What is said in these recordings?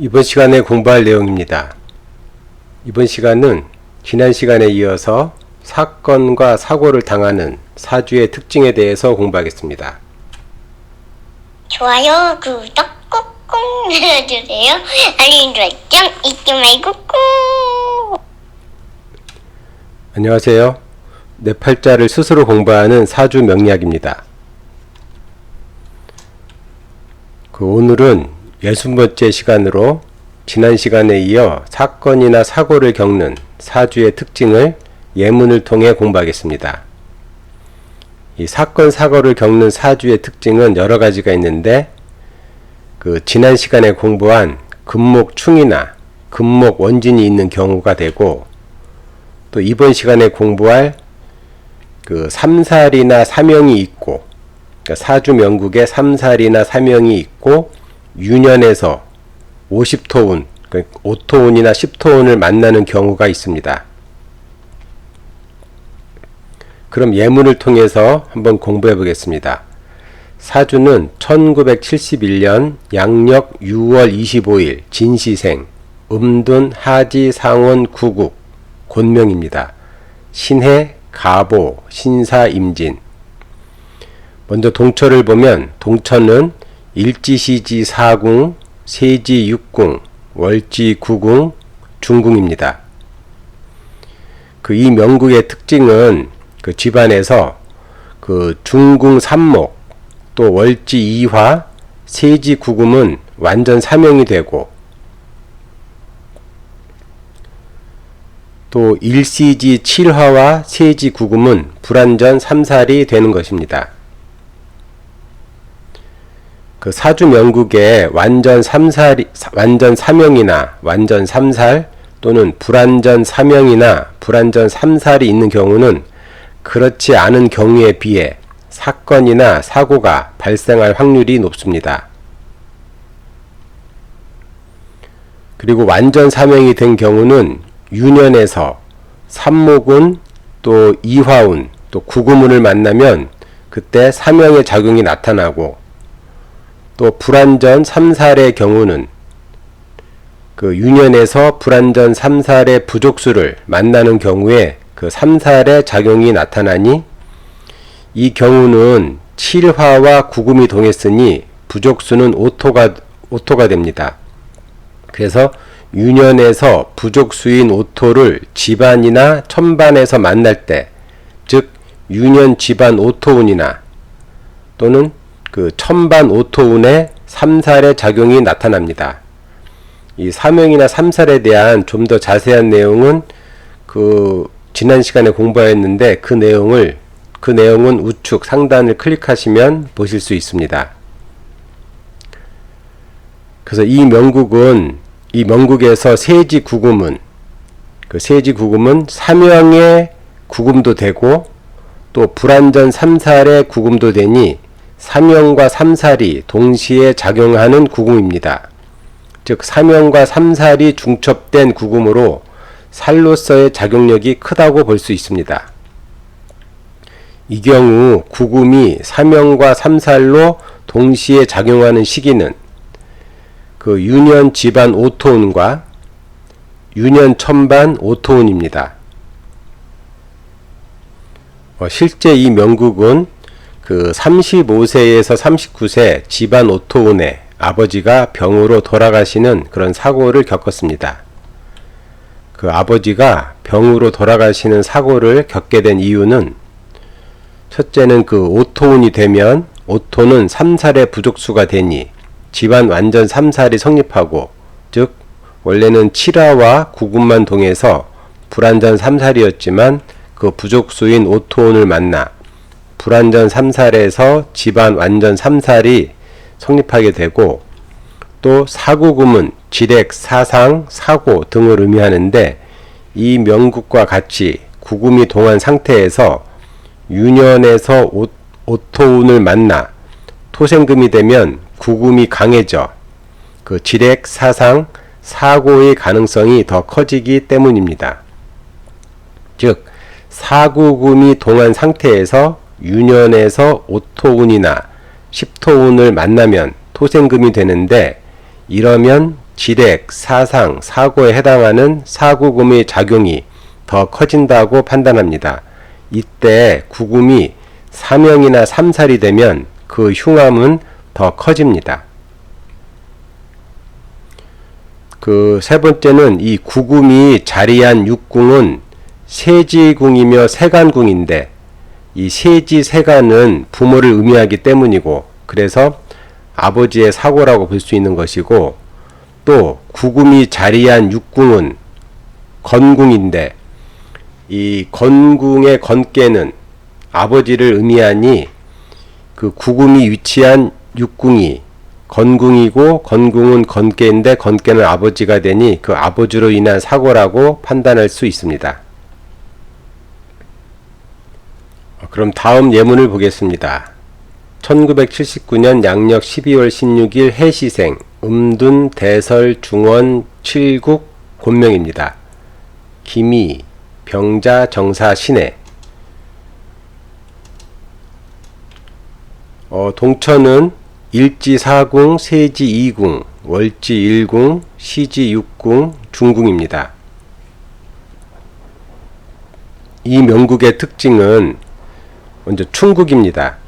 이번 시간에 공부할 내용입니다. 이번 시간은 지난 시간에 이어서 사건과 사고를 당하는 사주의 특징에 대해서 공부하겠습니다. 좋아요, 구독 꾹꾹 눌러주세요. 알림 설정 잊지 말고 꾹. 안녕하세요. 내 팔자를 스스로 공부하는 사주 명리학입니다. 그 오늘은 60번째 시간으로 지난 시간에 이어 사건이나 사고를 겪는 사주의 특징을 예문을 통해 공부하겠습니다. 이 사건 사고를 겪는 사주의 특징은 여러 가지가 있는데 그 지난 시간에 공부한 금목 충이나 금목 원진이 있는 경우가 되고 또 이번 시간에 공부할 그 삼살이나 사명이 있고 그러니까 사주 명국에 삼살이나 사명이 있고 유년에서 50토운, 그러니까 5토운이나 10토운을 만나는 경우가 있습니다. 그럼 예문을 통해서 한번 공부해 보겠습니다. 사주는 1971년 양력 6월 25일 진시생 음둔 하지 상원 구국 곤명입니다. 신해 가보 신사 임진 먼저 동처를 보면 동처는 일지시지 사궁 세지 육궁 월지 구궁 중궁입니다. 그 이 명국의 특징은 그 집안에서 그 중궁 삼목 또 월지 이화 세지 구금은 완전 사명이 되고 또 일시지 칠화와 세지 구금은 불완전 삼살이 되는 것입니다. 그 사주 명국에 완전 삼살 완전 사명이나 완전 삼살 또는 불완전 사명이나 불완전 삼살이 있는 경우는 그렇지 않은 경우에 비해 사건이나 사고가 발생할 확률이 높습니다. 그리고 완전 사명이 된 경우는 유년에서 삼목운 또 이화운 또 구구문을 만나면 그때 사명의 작용이 나타나고 또 불완전 삼살의 경우는 그 유년에서 불완전 삼살의 부족수를 만나는 경우에 그 삼살의 작용이 나타나니 이 경우는 7화와 구금이 동했으니 부족수는 오토가 오토가 됩니다. 그래서 유년에서 부족수인 오토를 집안이나 천반에서 만날 때, 즉 유년 집안 오토운이나 또는 그 천반 오토운의 삼살의 작용이 나타납니다. 이 사명이나 삼살에 대한 좀 더 자세한 내용은 그 지난 시간에 공부했는데 그 내용을 그 내용은 우측 상단을 클릭하시면 보실 수 있습니다. 그래서 이 명국은 이 명국에서 세지 구금은 그 세지 구금은 사명의 구금도 되고 또 불완전 삼살의 구금도 되니 사명과 삼살이 동시에 작용하는 구금입니다. 즉 사명과 삼살이 중첩된 구금으로 살로서의 작용력이 크다고 볼 수 있습니다. 이 경우 구금이 사명과 삼살로 동시에 작용하는 시기는 그 유년 집안 오토운과 유년 천반 오토운입니다. 어, 실제 이 명국은 그 35세에서 39세 집안 오토운에 아버지가 병으로 돌아가시는 그런 사고를 겪었습니다. 그 아버지가 병으로 돌아가시는 사고를 겪게 된 이유는 첫째는 그 오토운이 되면 오토는 3살의 부족수가 되니 집안 완전 3살이 성립하고 즉 원래는 7화와 9군만 동해서 불완전 3살이었지만 그 부족수인 오토운을 만나 불완전 3살에서 집안 완전 3살이 성립하게 되고 또 사구금은 지렉, 사상, 사고 등을 의미하는데 이 명국과 같이 구금이 동한 상태에서 유년에서 오, 오토운을 만나 토생금이 되면 구금이 강해져 그 지렉, 사상, 사고의 가능성이 더 커지기 때문입니다. 즉 사구금이 동한 상태에서 유년에서 오토운이나 십토운을 만나면 토생금이 되는데 이러면 지렉, 사상, 사고에 해당하는 사구금의 작용이 더 커진다고 판단합니다. 이때 구금이 사명이나 삼살이 되면 그 흉함은 더 커집니다. 그 세 번째는 이 구금이 자리한 육궁은 세지궁이며 세간궁인데 이 세지 세간은 부모를 의미하기 때문이고 그래서 아버지의 사고라고 볼 수 있는 것이고 또 구금이 자리한 육궁은 건궁인데 이 건궁의 건께는 아버지를 의미하니 그 구금이 위치한 육궁이 건궁이고 건궁은 건께인데 건께는 아버지가 되니 그 아버지로 인한 사고라고 판단할 수 있습니다. 어, 그럼 다음 예문을 보겠습니다. 1979년 양력 12월 16일 해시생 음둔 대설 중원 칠국 곤명입니다. 김희 병자 정사 신해 어, 동천은 일지 4궁, 세지 2궁, 월지 1궁, 시지 6궁, 중궁입니다. 이 명국의 특징은 먼저 충국입니다.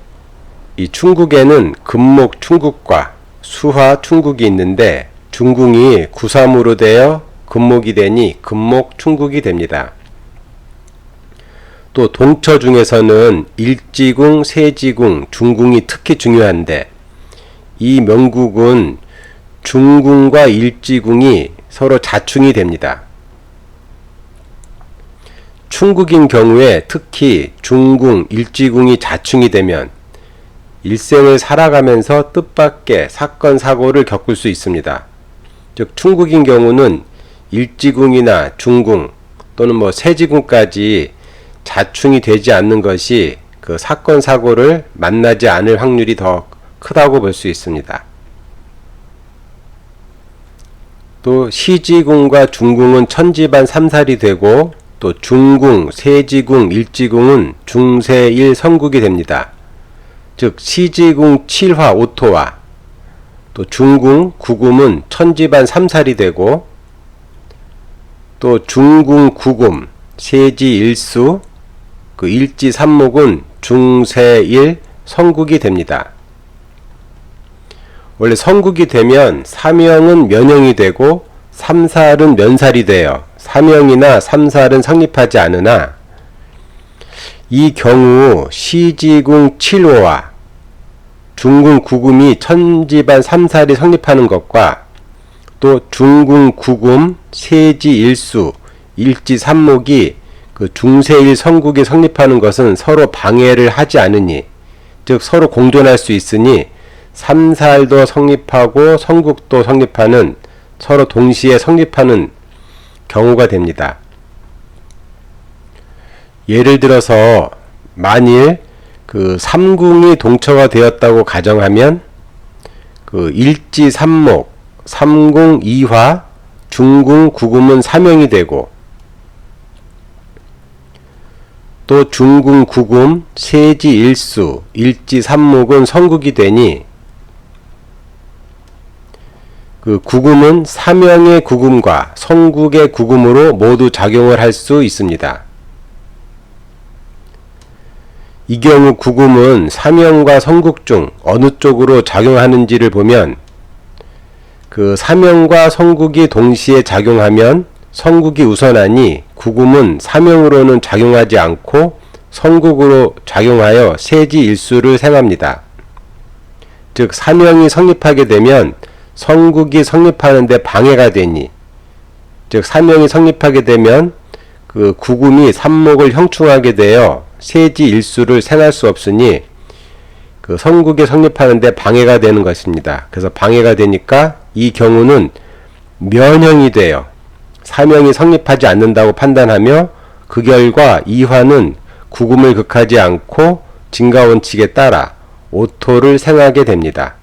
이 충국에는 금목 충국과 수화 충국이 있는데 중궁이 구삼으로 되어 금목이 되니 금목 충국이 됩니다. 또 동처 중에서는 일지궁, 세지궁, 중궁이 특히 중요한데 이 명국은 중궁과 일지궁이 서로 자충이 됩니다. 충국인 경우에 특히 중궁, 일지궁이 자충이 되면 일생을 살아가면서 뜻밖의 사건, 사고를 겪을 수 있습니다. 즉, 충국인 경우는 일지궁이나 중궁 또는 뭐 세지궁까지 자충이 되지 않는 것이 그 사건, 사고를 만나지 않을 확률이 더 크다고 볼 수 있습니다. 또 시지궁과 중궁은 천지반 삼살이 되고 또 중궁, 세지궁, 일지궁은 중세일 성국이 됩니다. 즉 시지궁 7화 5토와 또 중궁 9금은 천지반 삼살이 되고 또 중궁 9금, 세지 일수, 그 일지 삼목은 중세일 성국이 됩니다. 원래 성국이 되면 사명은 면형이 되고 삼살은 면살이 되어 사명이나 삼살은 성립하지 않으나 이 경우 시지궁 7호와 중궁 9금이 천지반 삼살이 성립하는 것과 또 중궁 9금 세지 일수 일지 삼목이 그 중세일 성국이 성립하는 것은 서로 방해를 하지 않으니 즉 서로 공존할 수 있으니 삼살도 성립하고 성국도 성립하는 서로 동시에 성립하는 경우가 됩니다. 예를 들어서 만일 그 삼궁이 동처가 되었다고 가정하면 그 일지 삼목, 삼궁 이화, 중궁 구금은 사명이 되고 또 중궁 구금, 세지 일수, 일지 삼목은 성국이 되니 그 구금은 사명의 구금과 성국의 구금으로 모두 작용을 할 수 있습니다. 이 경우 구금은 사명과 성국 중 어느 쪽으로 작용하는지를 보면 그 사명과 성국이 동시에 작용하면 성국이 우선하니 구금은 사명으로는 작용하지 않고 성국으로 작용하여 세지 일수를 생합니다. 즉 사명이 성립하게 되면 성국이 성립하는데 방해가 되니 즉 사명이 성립하게 되면 그 구금이 삼목을 형충하게 되어 세지 일수를 생할 수 없으니 그 성국이 성립하는데 방해가 되는 것입니다. 그래서 방해가 되니까 이 경우는 면형이 되어 사명이 성립하지 않는다고 판단하며 그 결과 이화는 구금을 극하지 않고 진가 원칙에 따라 오토를 생하게 됩니다.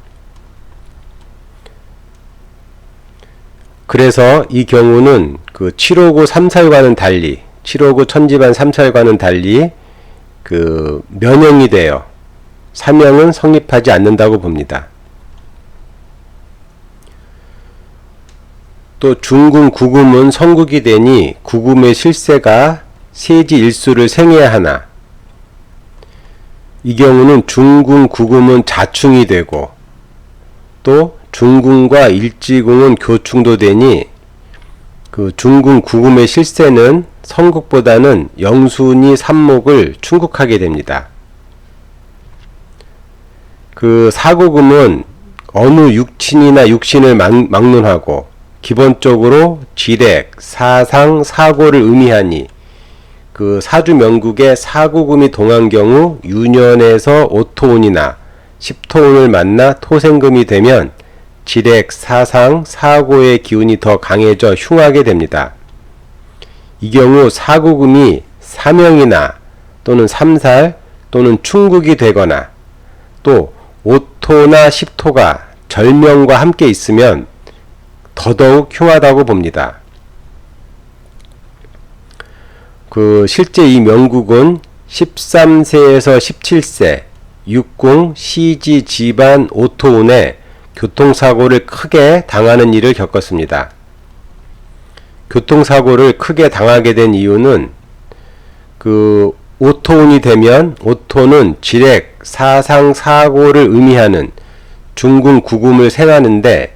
그래서 이 경우는 그 759 3살과는 달리 759 천지반 3살과는 달리 그 면형이 되어 사명은 성립하지 않는다고 봅니다. 또 중궁 구금은 성국이 되니 구금의 실세가 세지 일수를 생해야 하나 이 경우는 중궁 구금은 자충이 되고 또 중궁과 일지궁은 교충도 되니 그 중궁 구금의 실세는 성국보다는 영순이 삼목을 충국하게 됩니다. 그 사고금은 어느 육친이나 육신을 막- 막론하고 기본적으로 지렉, 사상, 사고를 의미하니 그 사주 명국에 사고금이 동한 경우 유년에서 오토운이나 십토운을 만나 토생금이 되면 지렉, 사상, 사고의 기운이 더 강해져 흉하게 됩니다. 이 경우 사고금이 사명이나 또는 삼살 또는 충국이 되거나 또 오토나 십토가 절명과 함께 있으면 더더욱 흉하다고 봅니다. 그 실제 이 명국은 13세에서 17세 육궁 시지 집안 오토운에 교통사고를 크게 당하는 일을 겪었습니다. 교통사고를 크게 당하게 된 이유는 그 오토운이 되면 오토는 지렉, 사상, 사고를 의미하는 중궁 구금을 생하는데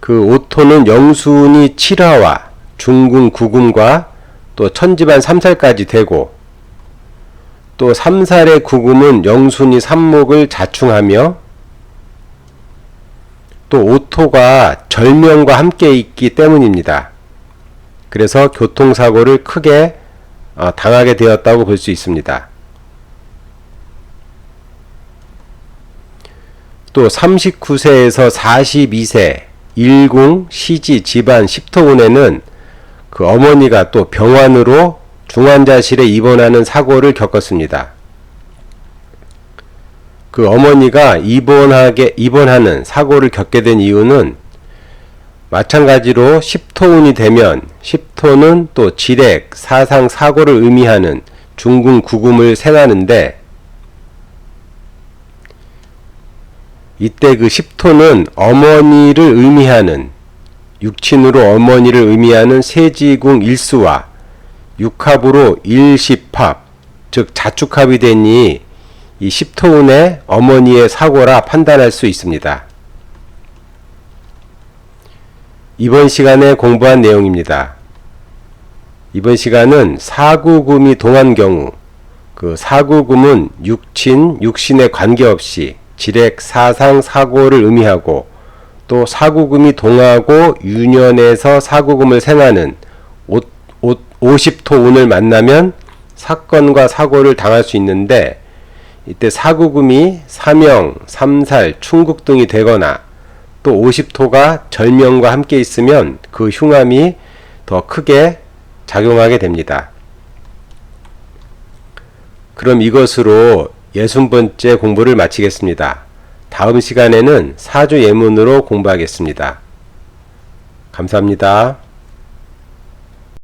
그 오토는 영순이 7화와 중궁 구금과 또 천지반 3살까지 되고 또 3살의 구금은 영순이 삼목을 자충하며 또 오토가 절명과 함께 있기 때문입니다. 그래서 교통사고를 크게 어, 당하게 되었다고 볼 수 있습니다. 또 39세에서 42세 일궁 시지 집안 10토운에는 그 어머니가 또 병환으로 중환자실에 입원하는 사고를 겪었습니다. 그 어머니가 입원하게 입원하는 사고를 겪게 된 이유는 마찬가지로 10토운이 되면 10토는 또 지렉, 사상, 사고를 의미하는 중궁 구금을 생하는데 이때 그 10토는 어머니를 의미하는 육친으로 어머니를 의미하는 세지궁 일수와 육합으로 일십합 즉 자축합이 되니 이 10토운의 어머니의 사고라 판단할 수 있습니다. 이번 시간에 공부한 내용입니다. 이번 시간은 사구금이 동한 경우 그 사구금은 육친, 육신에 관계없이 지렉, 사상, 사고를 의미하고 또 사구금이 동하고 유년에서 사구금을 생하는 50토운을 만나면 사건과 사고를 당할 수 있는데 이때 사구금이 사명, 삼살, 충국 등이 되거나 또 50토가 절명과 함께 있으면 그 흉함이 더 크게 작용하게 됩니다. 그럼 이것으로 60번째 공부를 마치겠습니다. 다음 시간에는 사주 예문으로 공부하겠습니다. 감사합니다.